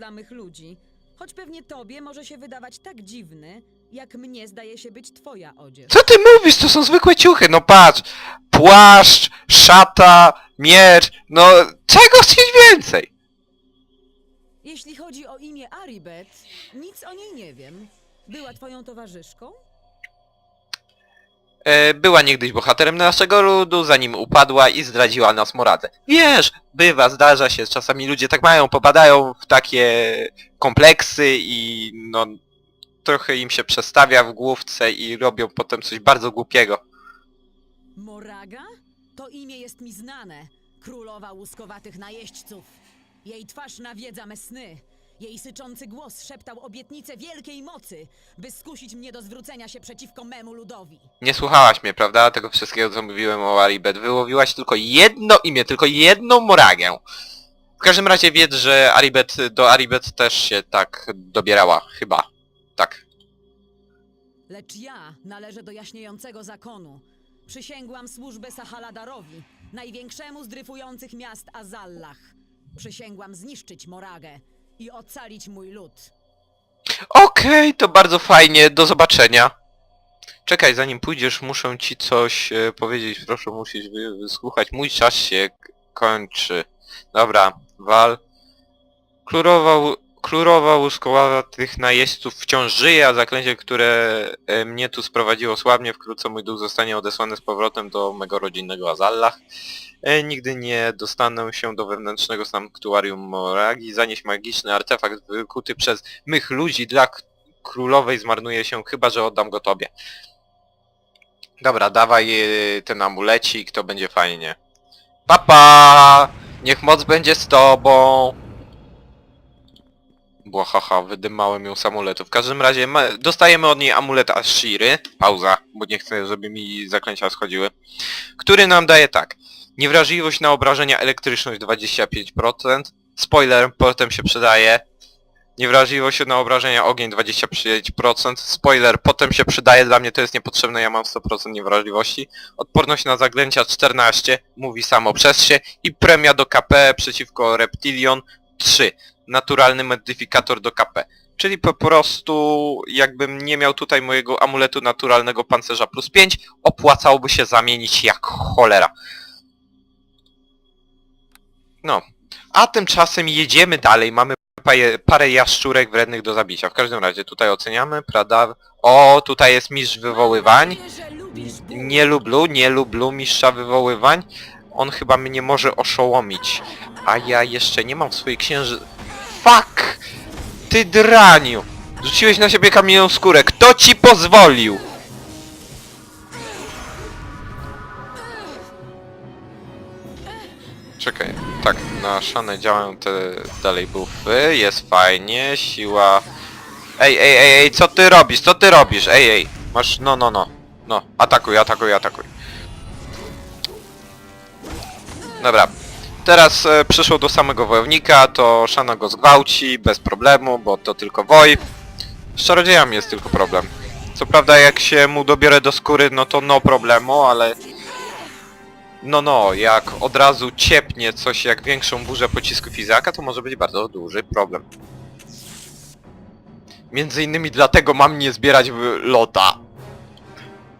dla mych ludzi. Choć pewnie tobie może się wydawać tak dziwny, jak mnie zdaje się być twoja odzież. Co ty mówisz? To są zwykłe ciuchy. No patrz. Płaszcz, szata, miecz. No, czego chcieć więcej? Jeśli chodzi o imię Aribet, nic o niej nie wiem. Była twoją towarzyszką? E, była niegdyś bohaterem naszego ludu, zanim upadła i zdradziła nas Moradę. Wiesz, bywa, zdarza się, czasami ludzie tak mają, popadają w takie kompleksy i no trochę im się przestawia w główce i robią potem coś bardzo głupiego. Moraga? To imię jest mi znane. Królowa łuskowatych najeźdźców. Jej twarz nawiedza me sny. Jej syczący głos szeptał obietnicę wielkiej mocy, by skusić mnie do zwrócenia się przeciwko memu ludowi. Nie słuchałaś mnie, prawda? Tego wszystkiego co mówiłem o Aribet. Wyłowiłaś tylko jedno imię, tylko jedną Moragę. W każdym razie wiedz, że Aribet do Aribet też się tak dobierała, chyba. Tak. Lecz ja należę do jaśniejącego zakonu. Przysięgłam służbę Sahaladarowi, największemu z dryfujących miast Azallach. Przysięgłam zniszczyć Moragę i ocalić mój lud. Okej, to bardzo fajnie, do zobaczenia. Czekaj, zanim pójdziesz, muszę ci coś e, powiedzieć, proszę, musisz wy- wysłuchać. Mój czas się kończy. Dobra, wal. Klurowa, klurowa łuskoława tych najeźdźców wciąż żyje, a zaklęcie, które e, mnie tu sprowadziło słabnie, wkrótce mój duch zostanie odesłany z powrotem do mego rodzinnego Azallach. E, nigdy nie dostanę się do wewnętrznego sanktuarium Moragi. Zanieść magiczny artefakt wykuty przez mych ludzi dla królowej zmarnuje się, chyba że oddam go tobie. Dobra, dawaj e, ten amulecik, to będzie fajnie. Papa! Niech moc będzie z tobą! Błahaha, wydymałem ją z amuletu. W każdym razie ma, dostajemy od niej amulet Ashiry. Pauza, bo nie chcę, żeby mi zaklęcia schodziły. Który nam daje tak. Niewrażliwość na obrażenia elektryczność 25%. Spoiler, potem się przydaje. Niewrażliwość na obrażenia ogień 25%. Spoiler, potem się przydaje, dla mnie to jest niepotrzebne, ja mam 100% niewrażliwości. Odporność na zaklęcia 14, mówi samo przez się. I premia do KP przeciwko Reptilion 3. Naturalny modyfikator do KP. Czyli po prostu jakbym nie miał tutaj mojego amuletu naturalnego pancerza plus 5, opłacałoby się zamienić jak cholera. No. A tymczasem jedziemy dalej, mamy parę jaszczurek wrednych do zabicia. W każdym razie tutaj oceniamy, Prada... O, tutaj jest mistrz wywoływań. Nie lubię, nie lubię mistrza wywoływań. On chyba mnie może oszołomić. A ja jeszcze nie mam w swojej księży... Fuck! Ty draniu! Rzuciłeś na siebie kamienną skórę. Kto ci pozwolił? Czekaj, tak, na szanę działają te dalej buffy, jest fajnie, siła... Ej, ej, ej, ej, co ty robisz, co ty robisz, ej, ej, masz, no, no, no, no, atakuj, atakuj, atakuj. Dobra, teraz e, przyszło do samego wojownika, to Szana go zgwałci, bez problemu, bo to tylko woj. Z czarodziejami jest tylko problem. Co prawda jak się mu dobiorę do skóry, no to no problemu, ale... No no, jak od razu ciepnie coś jak większą burzę pocisku Izaka, to może być bardzo duży problem. Między innymi dlatego mam nie zbierać lota.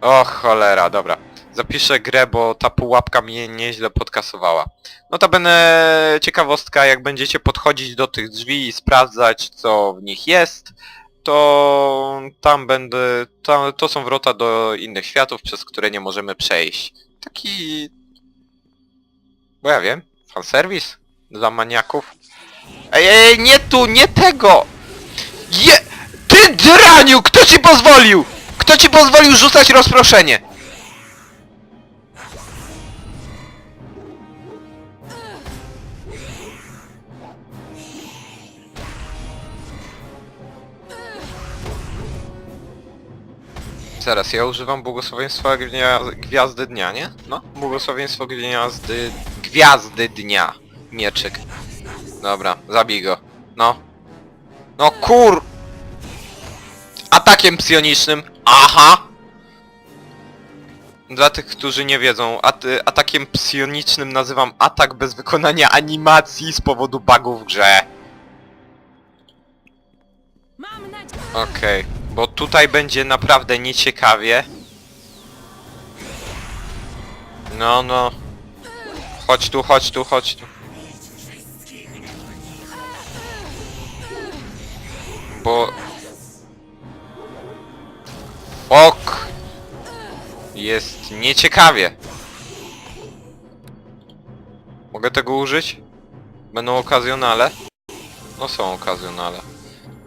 O cholera, dobra. Zapiszę grę, bo ta pułapka mnie nieźle podkasowała. Notabene ciekawostka, jak będziecie podchodzić do tych drzwi i sprawdzać co w nich jest, to tam będę... To, są wrota do innych światów, przez które nie możemy przejść. Taki... Bo ja wiem, fanserwis dla maniaków. Ej, ej, nie tu, nie tego! Je... Ty draniu! Kto ci pozwolił? Kto ci pozwolił rzucać rozproszenie? Zaraz, ja używam błogosławieństwa gnia... gwiazdy dnia, nie? No, błogosławieństwo gwiazdy... Gwiazdy dnia. Mieczyk. Dobra, zabij go. No. No kur... Atakiem psionicznym. Aha! Dla tych, którzy nie wiedzą, at atakiem psionicznym nazywam atak bez wykonania animacji z powodu bugów w grze. Okej, bo tutaj będzie naprawdę nieciekawie. No, no. Chodź tu, chodź tu, chodź tu. Bo... Ok! Jest nieciekawie. Mogę tego użyć? Będą okazjonale? No są okazjonale.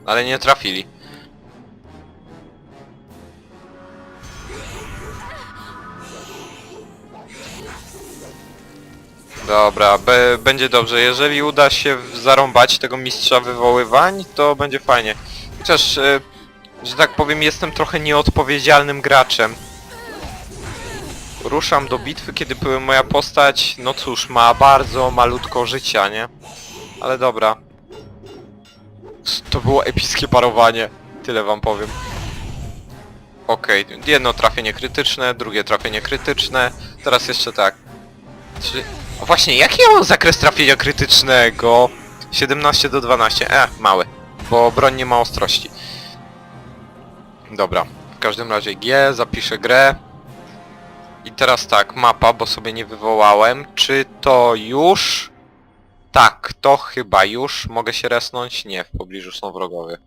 Ale nie trafili. Dobra, be, będzie dobrze. Jeżeli uda się zarąbać tego mistrza wywoływań, to będzie fajnie. Chociaż, e, że tak powiem, jestem trochę nieodpowiedzialnym graczem. Ruszam do bitwy, kiedy moja postać, no cóż, ma bardzo malutko życia, nie? Ale dobra. To było epickie parowanie. Tyle wam powiem. Okej, jedno trafienie krytyczne, drugie trafienie krytyczne. Teraz jeszcze tak. Czy... Właśnie, jaki ja mam zakres trafienia krytycznego? 17 do 12. E, mały. Bo broń nie ma ostrości. Dobra. W każdym razie G, zapiszę grę. I teraz tak, mapa, bo sobie nie wywołałem. Czy to już... Tak, to chyba już. Mogę się resnąć? Nie, w pobliżu są wrogowie.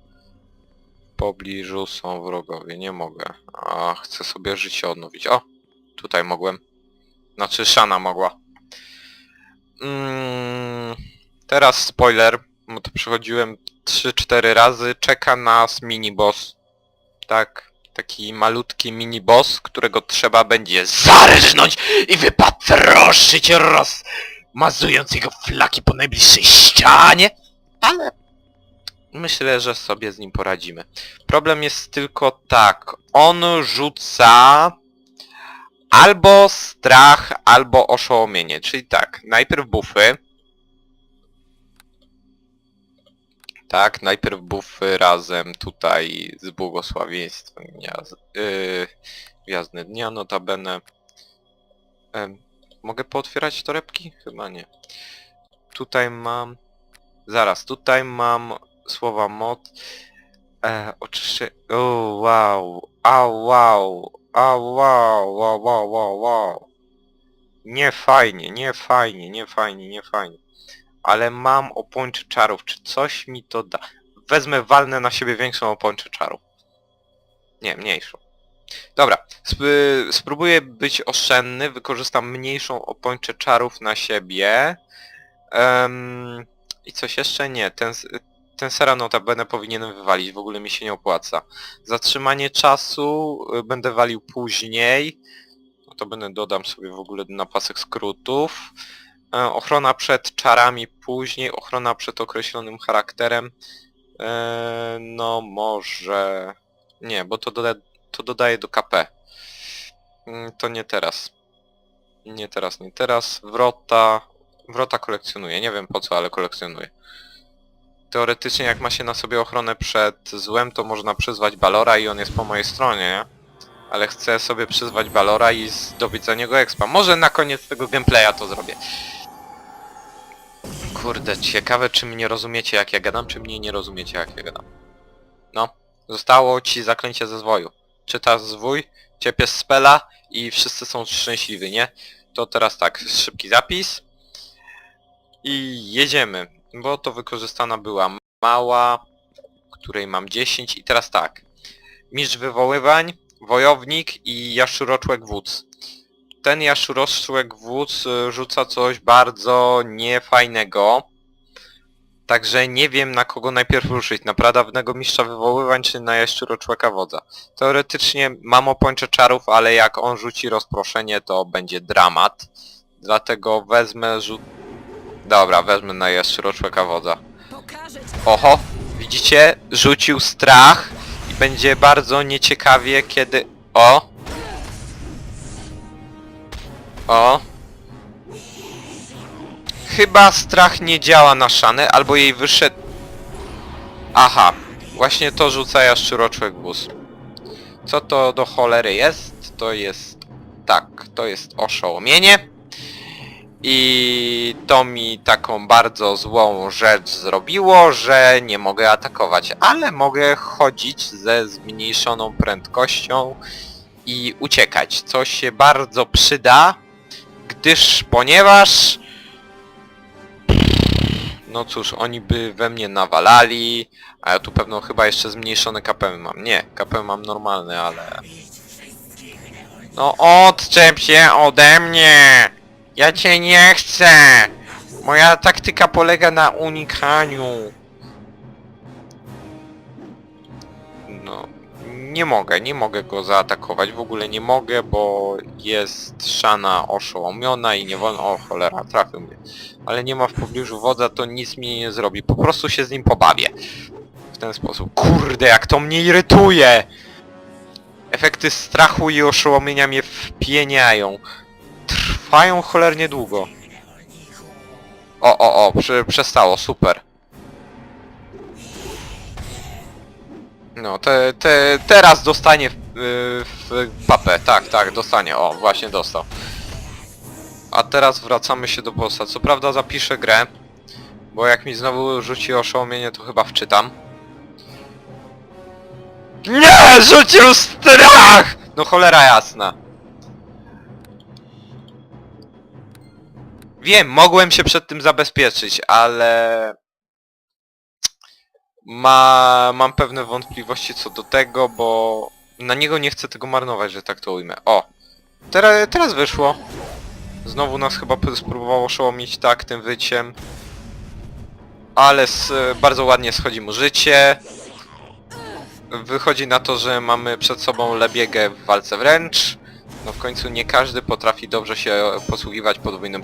W pobliżu są wrogowie, nie mogę. A, chcę sobie życie odnowić. O! Tutaj mogłem. Znaczy, Shana mogła. Mm, teraz spoiler, bo to przechodziłem 3-4 razy. Czeka nas mini-boss. Tak, taki malutki mini-boss, którego trzeba będzie zarżnąć i wypatroszyć rozmazując jego flaki po najbliższej ścianie. Ale myślę, że sobie z nim poradzimy. Problem jest tylko tak, on rzuca albo strach, albo oszołomienie. Czyli tak, najpierw buffy. Tak, najpierw buffy razem tutaj z błogosławieństwem gniazd, yy, Dnia, notabene. Em, mogę pootwierać torebki? Chyba nie. Tutaj mam... Zaraz, tutaj mam słowa moc. E, oczyszcze... O, wow. A, wow. A, wow, wow, wow, wow, wow. Nie fajnie, nie fajnie, nie fajnie, nie fajnie. Ale mam opończy czarów. Czy coś mi to da? Wezmę, walnę na siebie większą opończę czarów. Nie, mniejszą. Dobra, sp spróbuję być oszczędny, wykorzystam mniejszą opończę czarów na siebie. Em, I coś jeszcze? Nie, ten, ten sera notabene powinienem wywalić, w ogóle mi się nie opłaca. Zatrzymanie czasu y, będę walił później. No to będę dodam sobie w ogóle na pasek skrótów. E, ochrona przed czarami później, ochrona przed określonym charakterem. E, no może... Nie, bo to, doda to dodaje do KP. Mm, To nie teraz. Nie teraz, nie teraz. Wrota... Wrota kolekcjonuję. Nie wiem po co, ale kolekcjonuję. Teoretycznie jak ma się na sobie ochronę przed złem, to można przyzwać Balora i on jest po mojej stronie, nie? Ale chcę sobie przyzwać Balora i zdobyć za niego expa. Może na koniec tego gameplaya to zrobię. Kurde, ciekawe czy mnie rozumiecie jak ja gadam, czy mnie nie rozumiecie jak ja gadam. No, zostało ci zaklęcie ze zwoju. Czytasz zwój, ciepie spela i wszyscy są szczęśliwi, nie? To teraz tak, szybki zapis. I jedziemy, bo to wykorzystana była mała, której mam 10 i teraz tak. Mistrz wywoływań, wojownik i jaszczuroczłek wódz. Ten jaszczuroczłek wódz y, rzuca coś bardzo niefajnego. Także nie wiem na kogo najpierw ruszyć, na pradawnego mistrza wywoływań czy na jaszczuroczłeka wodza. Teoretycznie mam opończe czarów, ale jak on rzuci rozproszenie to będzie dramat. Dlatego wezmę rzut... Dobra, wezmę na jaszczuroczłeka wodza. Oho, widzicie? Rzucił strach i będzie bardzo nieciekawie, kiedy... O! O! Chyba strach nie działa na szanę, albo jej wyszedł... Aha, właśnie to rzuca jaszczuroczłek wóz. Co to do cholery jest? To jest... Tak, to jest oszołomienie. I to mi taką bardzo złą rzecz zrobiło, że nie mogę atakować, ale mogę chodzić ze zmniejszoną prędkością i uciekać, co się bardzo przyda, gdyż ponieważ no cóż, oni by we mnie nawalali, a ja tu pewno chyba jeszcze zmniejszone KP mam. Nie, KP mam normalne, ale... No odczep się ode mnie! Ja cię nie chcę! Moja taktyka polega na unikaniu. No, nie mogę, nie mogę go zaatakować, w ogóle nie mogę, bo jest szana oszołomiona i nie wolno... O cholera, trafił mnie. Ale nie ma w pobliżu wodza, to nic mi nie zrobi, po prostu się z nim pobawię. W ten sposób. Kurde, jak to mnie irytuje! Efekty strachu i oszołomienia mnie wpieniają. Trwają cholernie długo. O, o, o, przy, przestało, super. No, te, te, teraz dostanie w, w papę, tak, tak, dostanie, o, właśnie dostał. A teraz wracamy się do bossa. Co prawda zapiszę grę, bo jak mi znowu rzuci oszołomienie, to chyba wczytam. Nie! Rzucił strach! No cholera jasna. Wiem, mogłem się przed tym zabezpieczyć, ale... Ma, mam pewne wątpliwości co do tego, bo na niego nie chcę tego marnować, że tak to ujmę. O! Teraz, teraz wyszło. Znowu nas chyba spróbowało oszołomić tak tym wyciem. Ale bardzo ładnie schodzi mu życie. Wychodzi na to, że mamy przed sobą Lebiegę w walce wręcz. No w końcu nie każdy potrafi dobrze się posługiwać podwójnym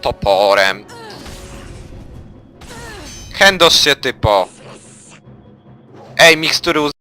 toporem. Chędosz się typo. Ej, mikstury